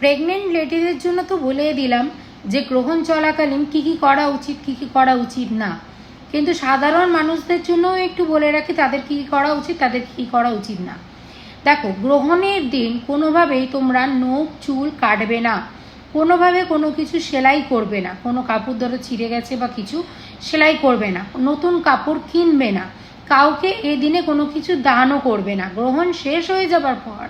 Pregnant লেডিদের জন্য তো বলে দিলাম যে গ্রহণ চলাকালীন কি কি করা উচিত, কি কি করা উচিত না। কিন্তু সাধারণ মানুষদের জন্যও একটু বলে রাখি, তাদের কি করা উচিত, তাদের কি করা উচিত না। দেখো, গ্রহণের দিন কোনোভাবেই তোমরা নখ, চুল কাটবে না। কোনোভাবে কোনো কিছু সেলাই করবে না। কোনো কাপড় ধরো ছিঁড়ে গেছে বা কিছু, সেলাই করবে না। নতুন কাপড় কিনবে না। কাউকে এ দিনে কোনো কিছু দানও করবে না। গ্রহণ শেষ হয়ে যাবার পর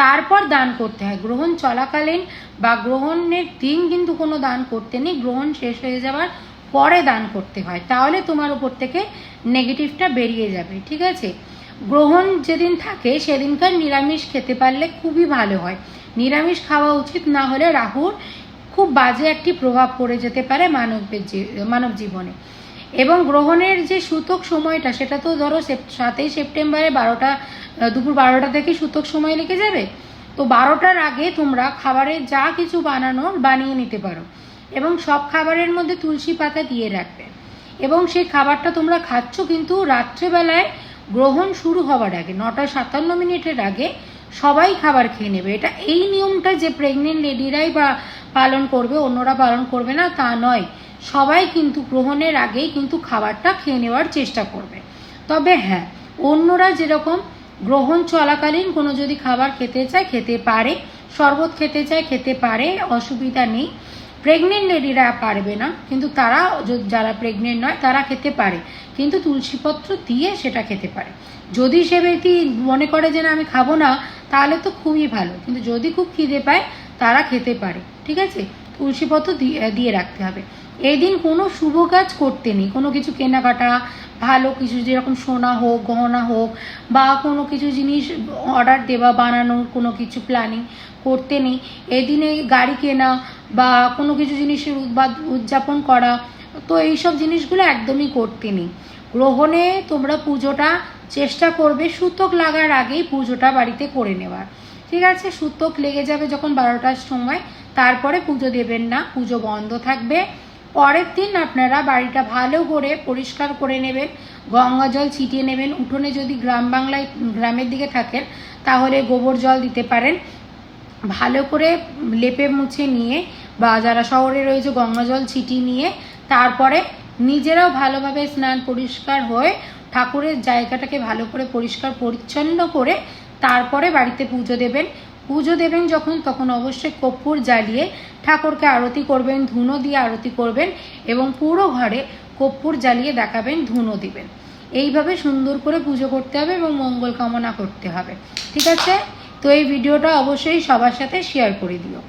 তারপর দান করতে হয়। গ্রহণ চলাকালীন বা গ্রহণের দিন কিন্তু কোনো দান করতে নেই, গ্রহণ শেষ হয়ে যাবার পরে দান করতে হয়। তাহলে তোমার উপর থেকে নেগেটিভটা বেরিয়ে যাবে, ঠিক আছে? গ্রহণ যেদিন থাকে সেদিনকার নিরামিষ খেতে পারলে খুবই ভালো হয়। নিরামিষ খাওয়া উচিত, না হলে রাহুর খুব বাজে একটি প্রভাব পড়ে যেতে পারে মানবের মানব জীবনে। এবং গ্রহণের যে সূতক সময়টা, সেটা তো ধরো সাতই সেপ্টেম্বরে বারোটা দুপুর বারোটা থেকে সূতক সময় লেগে যাবে। তো বারোটার আগে তোমরা খাবারের যা কিছু বানানো বানিয়ে নিতে পারো এবং সব খাবারের মধ্যে তুলসী পাতা দিয়ে রাখবে। এবং সেই খাবারটা তোমরা খাচ্ছ কিন্তু রাত্রেবেলায় গ্রহণ শুরু হওয়ার আগে, নটা সাতান্ন মিনিটের আগে সবাই খাবার খেয়ে নেবে। এটা এই নিয়মটা যে প্রেগনেন্ট লেডিরাই বা পালন করবে, অন্যরা পালন করবে না, তা নয়। সবাই কিন্তু গ্রহণের আগেই কিন্তু খাবারটা খেয়ে নেওয়ার চেষ্টা করবে। তবে হ্যাঁ অন্যরা যেরকম গ্রহণ চলাকালীন কোনো যদি খাবার খেতে চায়, খেতে পারে, শরবত খেতে চায়, খেতে পারে, অসুবিধা নেই। প্রেগনেন্ট লেডিরা পারবে না, কিন্তু তারা যারা প্রেগনেন্ট নয়, তারা খেতে পারে। কিন্তু তুলসীপত্র দিয়ে সেটা খেতে পারে। যদি সে ব্যক্তি মনে করে যে না, আমি খাব না, তাহলে তো খুবই ভালো। কিন্তু যদি খুব খিদে পায়, তারা খেতে পারে। ঠিক আছে? তুলসীপত্র দিয়ে দিয়ে রাখতে হবে। এই দিন কোনো শুভ কাজ করতে নেই। কোনো কিছু কেনাকাটা, ভালো কিছু যেরকম সোনা হোক, গহনা হোক, বা কোনো কিছু জিনিস অর্ডার দেওয়া, বানানোর কোনো কিছু প্ল্যানিং করতে নেই। এদিনে গাড়ি কেনা বা কোনো কিছু জিনিসের উদযাপন করা, তো এইসব জিনিসগুলো একদমই করতে নেই। গ্রহণে তোমরা পুজোটা চেষ্টা করবে সুতক লাগার আগেই পুজোটা বাড়িতে করে নেওয়ার। ঠিক আছে? সুতক লেগে যাবে যখন বারোটার সময়, তারপরে পুজো দেবেন না। পুজো বন্ধ থাকবে। পরের দিন আপনারা বাড়িটা ভালো করে পরিষ্কার করে নেবেন, গঙ্গা জল ছিটিয়ে নেবেন। উঠোনে যদি গ্রাম বাংলায়, গ্রামের দিকে থাকেন, তাহলে গোবর জল দিতে পারেন। ভালো করে লেপে মুছে নিয়ে বা যারা শহরে রয়েছে, গঙ্গা জল ছিটিয়ে নিয়ে তারপরে নিজেরাও ভালোভাবে স্নান পরিষ্কার হয়ে ঠাকুরের জায়গাটাকে ভালো করে পরিষ্কার পরিচ্ছন্ন করে তারপরে বাড়িতে পুজো দেবেন। পুজো দেবেন যখন, তখন অবশ্যই কর্পূর জ্বালিয়ে ঠাকুরকে আরতি করবেন, ধুনো দিয়ে আরতি করবেন এবং পুরো ঘরে কর্পূর জ্বালিয়ে দেখাবেন, ধুনো দিবেন। এইভাবে সুন্দর করে পুজো করতে হবে এবং মঙ্গল কামনা করতে হবে। ঠিক আছে? তো এই ভিডিওটা অবশ্যই সবার সাথে শেয়ার করে দিও।